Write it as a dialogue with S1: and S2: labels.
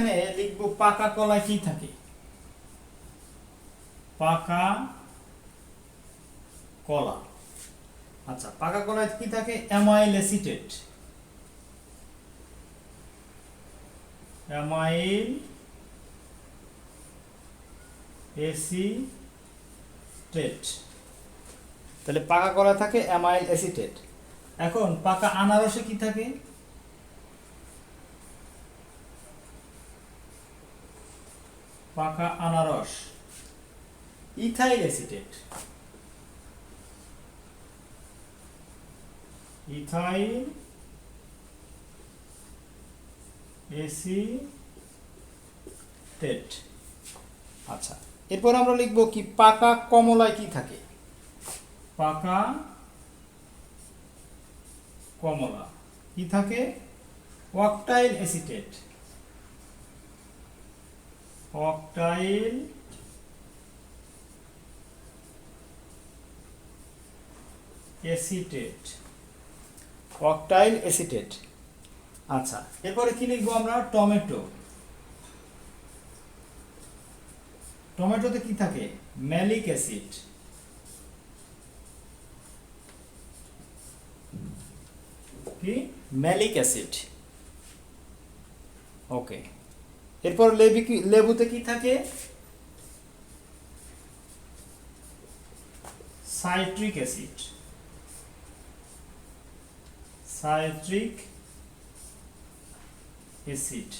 S1: এখানে লিখব পাকা কলায় কি থাকে? পাকা কলা। আচ্ছা পাকা কলায় কি থাকে? Amyl acetate. অ্যামাইল এসিটেট তাহলে পাকা কলা থাকে অ্যামাইল অ্যাসিটেট। এখন পাকা আনারসে কি থাকে? পাকা আনারস। ইথাইল অ্যাসিটেট ইথাইল এসিটেট আচ্ছা এরপর আমরা লিখব কি পাকা কমলায় কি থাকে? পাকা কমলা। কি থাকে? Octyl acetate octyl acetate. Octyl acetate. আচ্ছা এরপরে কি লিখব আমরা? টমেটো। টমেটোতে কি থাকে? Malic acid. কি? Malic acid. ওকে। এরপর লেবু কি লেবুতে কি থাকে? Citric acid. Citric acid.